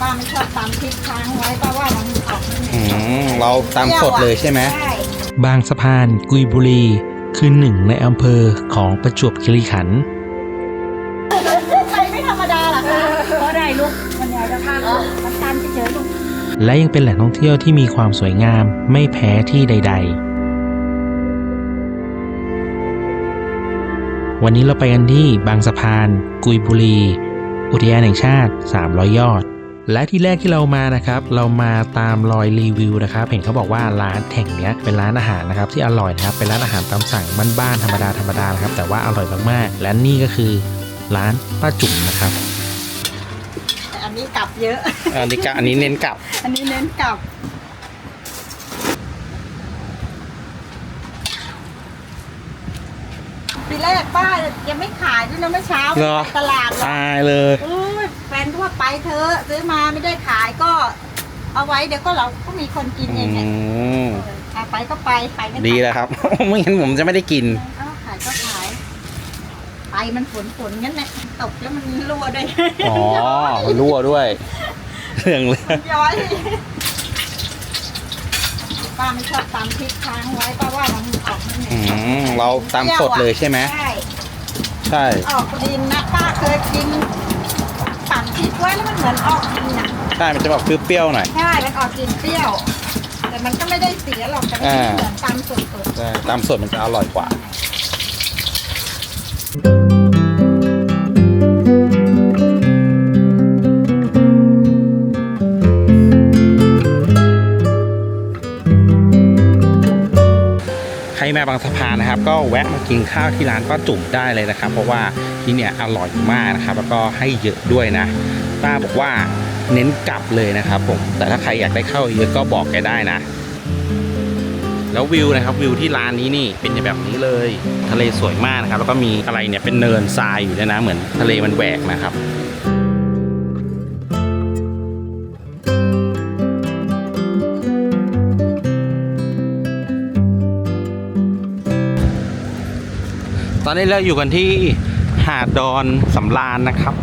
ป้าไม่ชอบตำพริกค้างไว้ป้าว่ามันออกไม่เหม็อืนมเราตามสดเลยใช่ไหม ใช่บางสะพานกุยบุรี คือหนึ่งในอำเภอของประจวบคีรีขันธ์ไปไม่ธรรมดาหรอคะเพราะได้ลูกมันอยากจะทานมันทานเฉยๆลูกและยังเป็นแหล่งท่องเที่ยวที่มีความสวยงามไม่แพ้ที่ใด ๆ วันนี้เราไปกันที่บางสะพาน กุยบุรี อุทยานแห่งชาติ 300 ยอด และที่แรกที่เรามานะครับ เรามาตามรอยรีวิวนะครับ เห็นเขาบอกว่าร้านแห่งเนี้ยเป็นร้านอาหารนะครับที่อร่อยนะครับ เป็นร้านอาหารตามสั่งบ้านๆธรรมดาธรรมดานะครับ แต่ว่าอร่อยมากๆ และนี่ก็คือร้านป้าจุ๋มนะครับแต่อันนี้กลับเยอะ อันนี้กะอันนี้เน้นกลับ อันนี้เน้นกลับปีแรกป้ายังไม่ขายด้วยนะเมื่อเช้าเหรอไปตลาดหรอกตายเลยอุ้ยแฟ นทั่วไปเธอะซื้อมาไม่ได้ขายก็เอาไว้เดี๋ยวก็เราก็มีคนกินอืเองเนี่ยมเออเอาไปก็ไปไปไม่ไปดีแล้วครับ ไม่งั้นผมจะไม่ได้กินเอาขายก็ขาย ไปมันฝนฝนงั้นแหละตกแล้วมันรั่วด้วยอ๋อมันรั่วด้วยเรื่องเลยมันย้อยป้าไม่ชอบตำพริกค้างไว้ป้าว่ามันออกไม่เหม็อืนมเราตามสดเลยใช่ไหมใช่ใช่ออกดินนะป้าเคยกิน ปั่นพริกไว้แล้วมันเหมือนออกดินอะใช่ มันจะแบบเปรี้ยวๆหน่อย ใช่มันออกกลิ่นเปรี้ยว แต่มันก็ไม่ได้เสียหรอกแต่มันไม่เหมือนตำสดใช่ตามสดมันจะอร่อยกว่า ใครมาบางสะพานนะครับ ก็แวะมากินข้าวที่ร้านป้าจุ่มได้เลยนะครับ เพราะว่าที่เนี่ยอร่อยมากนะครับ แล้วก็ให้เยอะด้วยนะป้าบอกว่าเน้นกลับเลยนะครับผมแต่ถ้าใครอยากได้ข้าวเยอะก็บอกแกได้นะ แล้ววิวนะครับวิวที่ร้านนี้นี่เป็นแบบนี้เลย ทะเลสวยมากนะครับ แล้วก็มีอะไรเนี่ยเป็นเนินทรายอยู่ด้วยนะ เหมือนทะเลมันแหวกนะครับ อนนี้เราอยู่กันที่หาดดอนสำราญนะครับ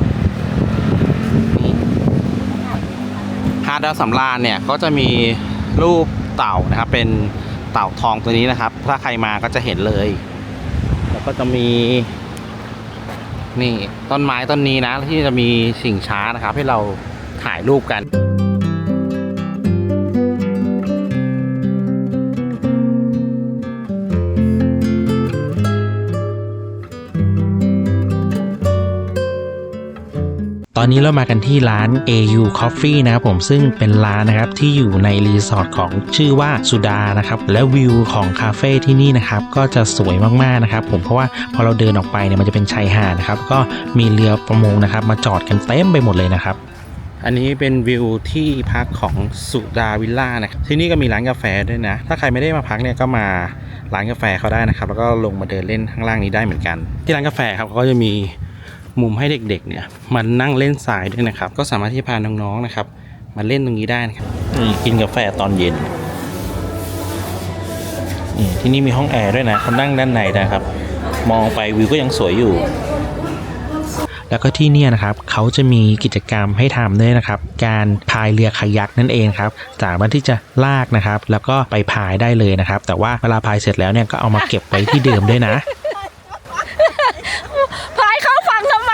หาดดอนสำราญเนี่ยก็จะมีรูปเต่านะครับ เป็นเต่าทองตัวนี้นะครับ ถ้าใครมาก็จะเห็นเลย แล้วก็จะมีนี่ต้นไม้ต้นนี้นะที่จะมีสิ่งช้านะครับ ให้เราถ่ายรูปกัน อนนี้เรามากันที่ร้าน AU Coffee นะครับผมซึ่งเป็นร้านนะครับที่อยู่ในรีสอร์ทของชื่อว่าสุดานะครับและวิวของคาเฟ่ที่นี่นะครับก็จะสวยมากๆนะครับผมเพราะว่าพอเราเดินออกไปเนี่ยมันจะเป็นชายหาดนะครับก็มีเรือประมงนะครับมาจอดกันเต็มไปหมดเลยนะครับอันนี้เป็นวิวที่พักของสุดาวิลล่านะครับที่นี่ก็มีร้านกาแฟด้วยนะ ถ้าใครไม่ได้มาพักเนี่ยก็มาร้านกาแฟเขาได้นะครับ แล้วก็ลงมาเดินเล่นข้างล่างนี้ได้เหมือนกัน ที่ร้านกาแฟครับเขาก็จะมี มุมให้เด็กๆเนี่ยมันนั่งเล่นทรายด้วยนะครับ ก็สามารถที่จะพาน้องๆนะครับ มาเล่นตรงนี้ได้นะครับนี่กินกาแฟตอนเย็นนี่ที่นี่มีห้องแอร์ด้วยนะเขานั่งด้านในนะครับ มองไปวิวก็ยังสวยอยู่ แล้วก็ที่เนี่ยนะครับเขาจะมีกิจกรรมให้ทำด้วยนะครับ การพายเรือคายักนั่นเองครับสามารถที่จะลากนะครับ แล้วก็ไปพายได้เลยนะครับ แต่ว่าเวลาพายเสร็จแล้วเนี่ยก็เอามาเก็บไว้ที่เดิมด้วยนะ พายเข้าฝั่งทำไม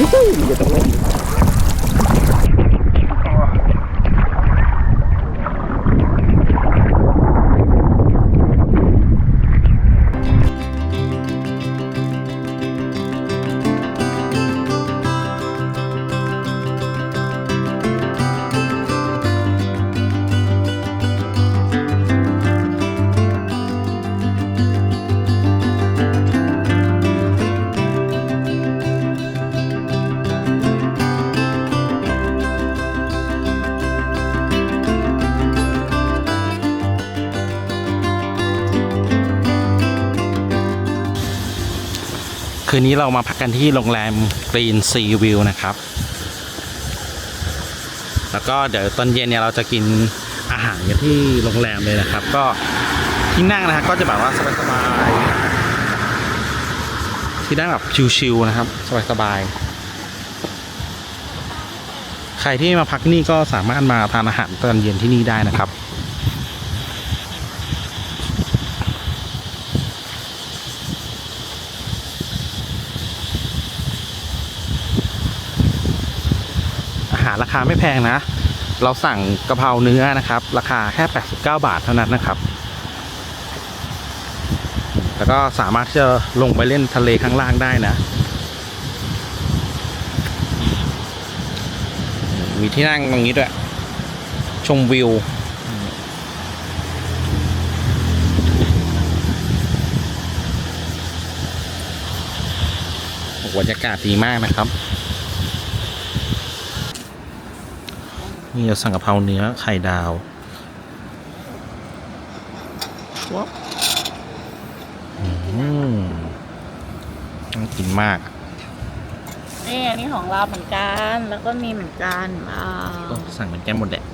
ำเต็มเรือแคืนนี้เรามาพักกันที่โรงแรมกรีนซีวิวนะครับ แล้วก็เดี๋ยวตอนเย็นเนี่ยเราจะกินอาหารกันที่โรงแรมเลยนะครับ ก็ที่นั่งนะครับก็จะแบบว่าสบายๆที่นั่งแบบชิลๆนะครับ สบายๆใครที่มาพักนี่ก็สามารถมาทานอาหารตอนเย็นที่นี่ได้นะครับ อาหา รราคาไม่แพงนะ เราสั่งกะเพราเนื้อนะครับ ราคาแค่ 89 บาทเท่านั้นนะครับ แล้วก็สามารถที่จะลงไปเล่นทะเลข้างล่างได้นะ มีที่นั่งตรงนี้ด้วย ชมวิวบรรยากาศดีมากนะครับ นี่เราสั่งกะเพราเนื้อไข่ดาวว้าวอืมน่ากินมากนี่อันนี้ของเราเหมือนกัน แล้วก็มีเหมือนกันอ่าก็สั่งเป็นแก้มหมดแหละ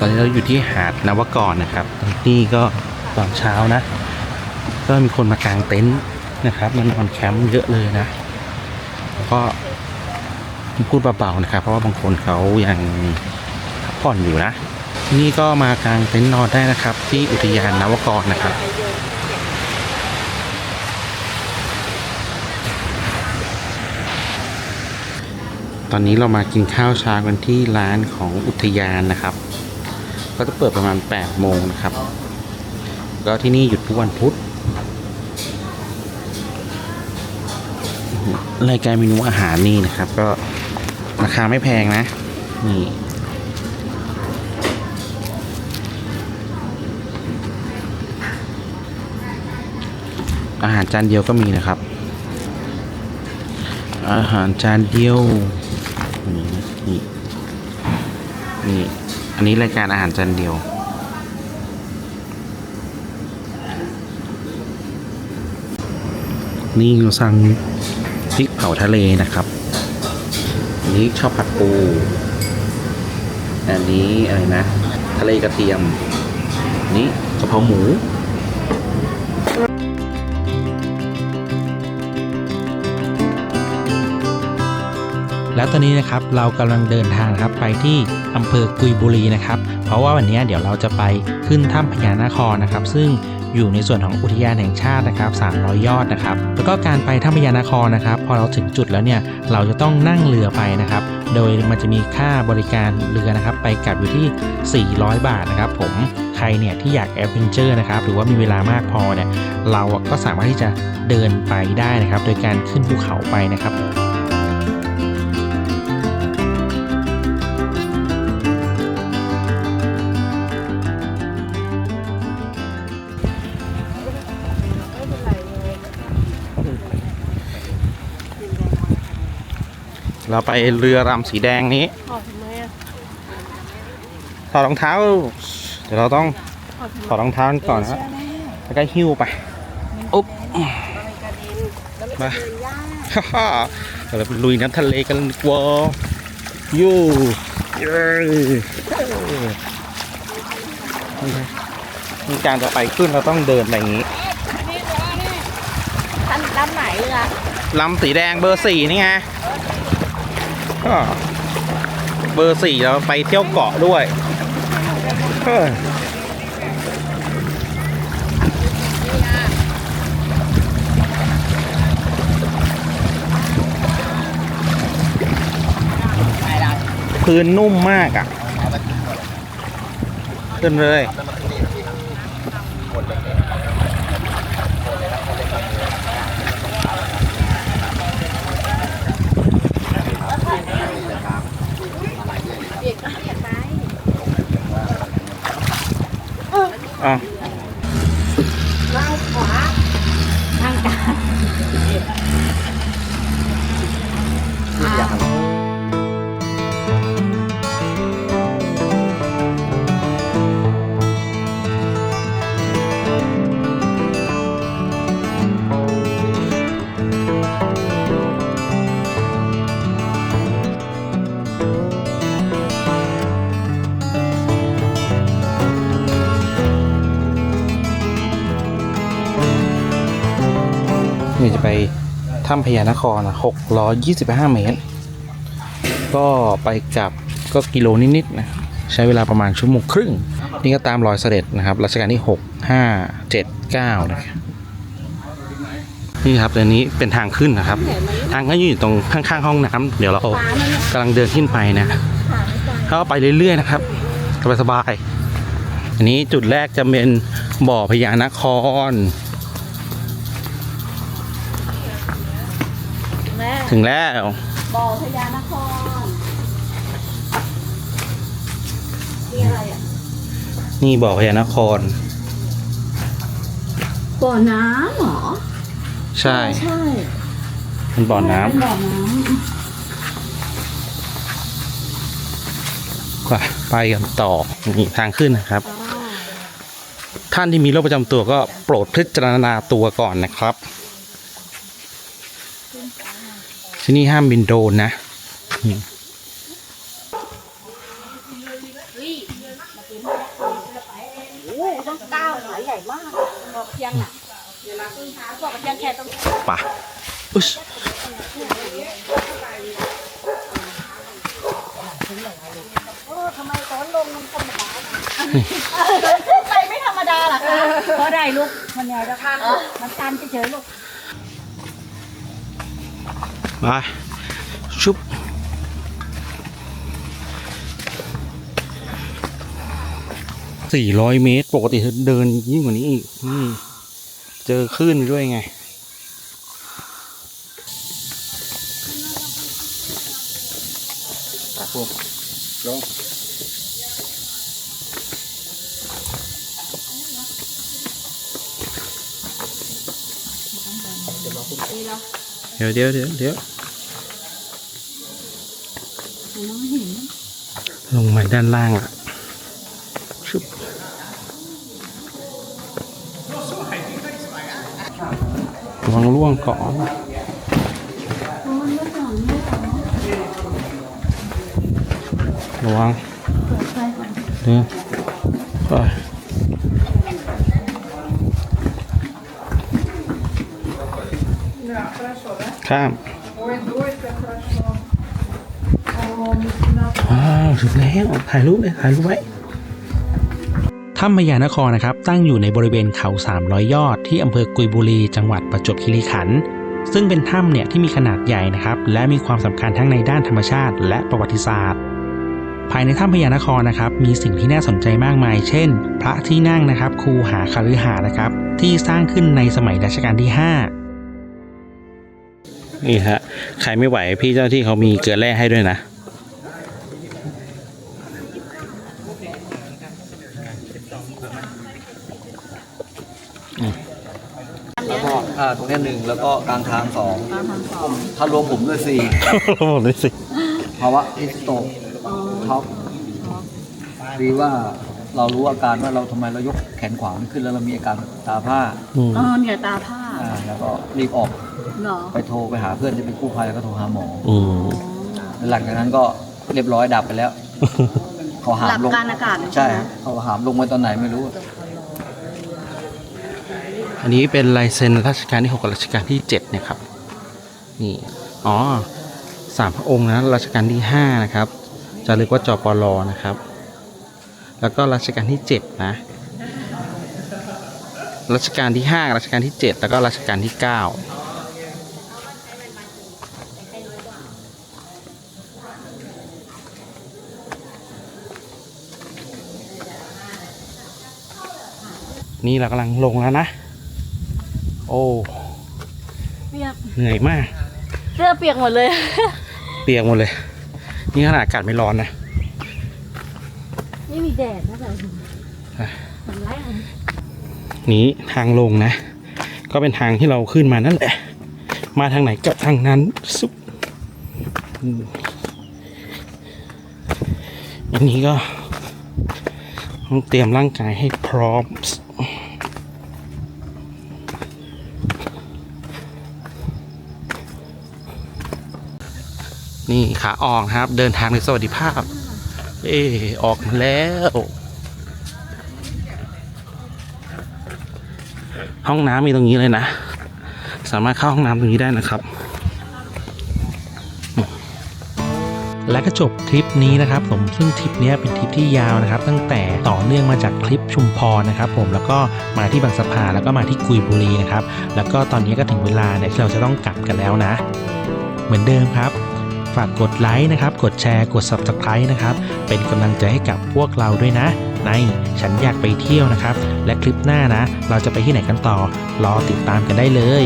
ตอนนี้เราอยู่ที่หาดนวกรนะครับนี่ก็ ตอนเช้านะ ก็มีคนมากางเต็นท์นะครับมานอนแคมป์เยอะเลยนะ ก็พูดเบาๆนะครับ เพราะว่าบางคนเขายังพักผ่อนอยู่นะ นี่ก็มากางเต็นท์นอนได้นะครับ ที่อุทยานนวกรนะครับตอนนี้เรามากินข้าวเช้ากันที่ร้านของอุทยานนะครับ ก็จะเปิดประมาณ8โมงนะครับ ก็ที่นี่หยุดทุกวันพุธรายการเมนูอาหารนี่นะครับ ก็ราคาไม่แพงนะ นี่อาหารจานเดียวก็มีนะครับ อาหารจานเดียวนี่นี่นี่อันนี้รายการอาหารจานเดียว นี่เราสั่งพริกเผาทะเลนะครับ อันนี้ชอบผัดปู อันนี้อะไรนะ ทะเลกระเทียม นี่กะเพราหมูแล้วตอนนี้นะครับเรากำลังเดินทางครับไปที่อำเภอกุยบุรีนะครับ เพราะว่าวันนี้เดี๋ยวเราจะไปขึ้นถ้ำพญานาคนะครับ ซึ่ง อยู่ในส่วนของอุทยานแห่งชาตินะครับ 300 ยอดนะครับ แล้วก็การไปถ้ำพญานาครนะครับ พอเราถึงจุดแล้วเนี่ยเราจะต้องนั่งเรือไปนะครับ โดยมันจะมีค่าบริการเรือนะครับ ไปกลับอยู่ที่ 400 บาทนะครับ ผมใครเนี่ยที่อยากแอดเวนเจอร์นะครับหรือว่ามีเวลามากพอเนี่ยเราก็สามารถที่จะเดินไปได้นะครับ โดยการขึ้นภูเขาไปนะครับ เราไปเรือรำสีแดงนี้ขอทำไมอะถอดรองเท้า เดี๋ยวเราต้องถอดรองเท้าก่อนนะแล้วก็หิ้วไป อุ๊บมาฮ่าฮ่าเราไปลุยน้ำทะเลกันดีกว่ายูเย้นี่การจะไปขึ้นเราต้องเดินไปอย่างนี้ท่านด้านไหนเรือลำสีแดงเบอร์สี่นี่ไงก็ เบอร์สี่เราไปเที่ยวเกาะด้วยเออพื้นนุ่มมากอะ ขึ้นเลย Yeah. นี่จะไปถ้ำพญานครหกร้อยยี่สิบห้าเมตร ก็ไปกลับก็กิโลนิดๆนะใช้เวลาประมาณชั่วโมงครึ่ง นี่ก็ตามรอยเสด็จนะครับรัชกาลที่หกห้าเจ็ดเก้านะครับนี่ครับเดี๋ยวนี้เป็นทางขึ้นนะครับ ทางก็อยู่ตรงข้างๆห้องน้ำเดี๋ยวเรากำลังเดินขึ้นไปนะเขาก็ไปเรื่อยๆนะครับสบายๆอันนี้จุดแรกจะเป็นบ่อพญานคร ถึงแล้วบ่อพญานครนี่อะไรอะ นี่บ่อพญานคร บ่อน้ำเหรอ ใช่ ใช่เป็นบ่อน้ำเป็นบ่อน้ไปไปกันต่อนี่ทางขึ้นนะครับำท่านที่มีโรคประจำตัวก็โปรดพิจารณาตัวก่อนนะครับ ที่นี่ห้ามบินโดรนนะนี่โอ้ต้องก้าวขาใหญ่มากบอกเพียงอะเดี๋ยวเราขึ้นขาบอกเพียงแค่ต้องป่ะอุ๊ยเออทำไมตอนลงมันธรรมดาขึ้นไปไม่ธรรมดาหรอคะเพราะได้ลูกมันใหญ่แล้วค่ะมันตันเฉยๆลูก ไปชุบสี่ร้อยเมตร ปกติเดินยิ่งกว่านี้อีกนี่เจอคลื่นด้วยไง เดี๋ยวเดี๋ยวเดี๋ยวเดี๋ยวลงมาด้านล่างอะชุบวังร่วงก่อนระวังเดี๋ยวไป ข้ามว้าวถึงแล้วถ่ายรูปเลยถ่ายรูปไว้ถ้ำพญานครนะครับ ตั้งอยู่ในบริเวณเขา 300 ยอด ที่อำเภอกุยบุรี จังหวัดประจวบคีรีขันธ์ซึ่งเป็นถ้ำเนี่ยที่มีขนาดใหญ่นะครับ และมีความสำคัญทั้งในด้านธรรมชาติ และประวัติศาสตร์ ภายในถ้ำพญานครนะครับ มีสิ่งที่น่าสนใจมากมาย เช่น พระที่นั่งนะครับ คูหาคฤหาสน์นะครับ ที่สร้างขึ้นในสมัยรัชกาลที่ 5 นี่ฮะใครไม่ไหวพี่เจ้าหน้าที่เขามีเกลือแร่ให้ด้วยนะแล้วก็อ่าตรงเนี้ยหนึ่งแล้วก็กลางทางสองผมถ้ารวมผมด้วยสี่หมดเลยสิภาวะฮิสโตกท็อกดีว่าเรารู้อาการว่าเราทำไมเรายกแขนขวาไม่ขึ้นแล้วเรามีอาการตาผ้าอืมเออเนี่ยตาผ้า อ่าแล้วก็รีบออก เหรอไปโทรไปหาเพื่อนที่เป็นกู้ภัยแล้วก็โทรหาหมออืมแล้วหลังจากนั้นก็เรียบร้อยดับไปแล้วเขาหาหลัมบลงการอากาศใช่เขาหามลงมาตอนไหนไม่รู้ อันนี้เป็นลายเซ็นรัชกาลที่หกกับรัชกาลที่เจ็ดนะครับ นี่ อ๋อสามพระองค์นะรัชกาลที่ห้านะครับ จะเรียกว่าจปรนะครับ แล้วก็รัชกาลที่เจ็ดนะ รัชกาลที่ห้ารัชกาลที่เจ็ดแล้วก็รัชกาลที่เก้า นี่เรากำลังลงแล้วนะ โอ้เปียกเหนื่อยมาก เสื้อเปียกหมดเลย เปียกหมดเลย นี่ขนาดอากาศไม่ร้อนนะไม่มีแดดนะแต่อะมันแรงนี้ทางลงนะ ก็เป็นทางที่เราขึ้นมานั่นแหละ มาทางไหนก็ทางนั้นซุปอืมอันนี้ก็ต้องเตรียมร่างกายให้พร้อม นี่ขาออกครับ เดินทางในสวัสดิภาพ เออออกมาแล้ว ห้องน้ำมีตรงนี้เลยนะ สามารถเข้าห้องน้ำตรงนี้ได้นะครับและก็จบทริปนี้นะครับผมซึ่งทริปนี้เป็นทริปที่ยาวนะครับ ตั้งแต่ต่อเนื่องมาจากคลิปชุมพรนะครับ ผมแล้วก็มาที่บางสะพานแล้วก็มาที่กุยบุรีนะครับ แล้วก็ตอนนี้ก็ถึงเวลาเนี่ยที่เราจะต้องกลับกันแล้วนะ เหมือนเดิมครับ ฝากกดไลค์นะครับ กดแชร์ กด Subscribe นะครับ เป็นกำลังใจให้กับพวกเราด้วยนะ ในฉันอยากไปเที่ยวนะครับ และคลิปหน้านะ เราจะไปที่ไหนกันต่อ รอติดตามกันได้เลย